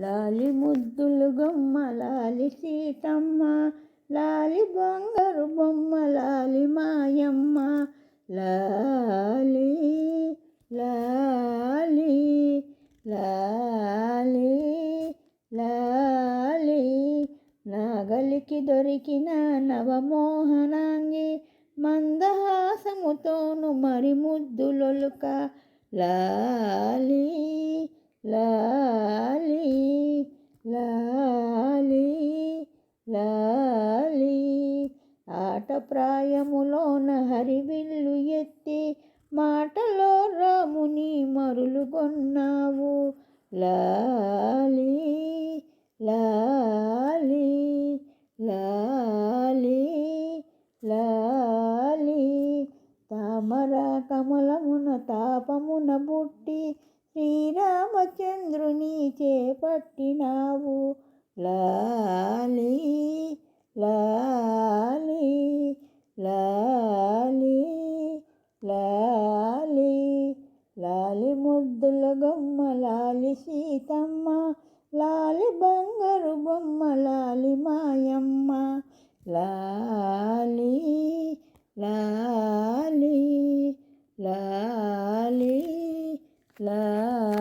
లాలి ముద్దులు గొమ్మ లాలి సీతమ్మ లాలి బొంగరు బొమ్మ లాలి మాయమ్మ. లాలి లాలి లాలి లాలి. నాగలికి దొరికిన నవమోహనాంగి మందహాసముతోను మరి ముద్దులొలుక. లాలి లాలి లాలి లాలి ఆట ప్రాయములోన హరివిల్లు ఎత్తి మాటలో రాముని మరులుగొన్నావు. లాలి లాలి లాలి లాలి. తామర కమలమున తాపమున బుట్టి శ్రీరామచంద్రుని చేపట్టినావు. లా లాలి లాలి లాలి లాలి ముద్దుల గొమ్మ లాలి సీతమ్మ లాలి బంగారు బొమ్మ లాలి మాయమ్మ. లాలి లాలి లాలి లా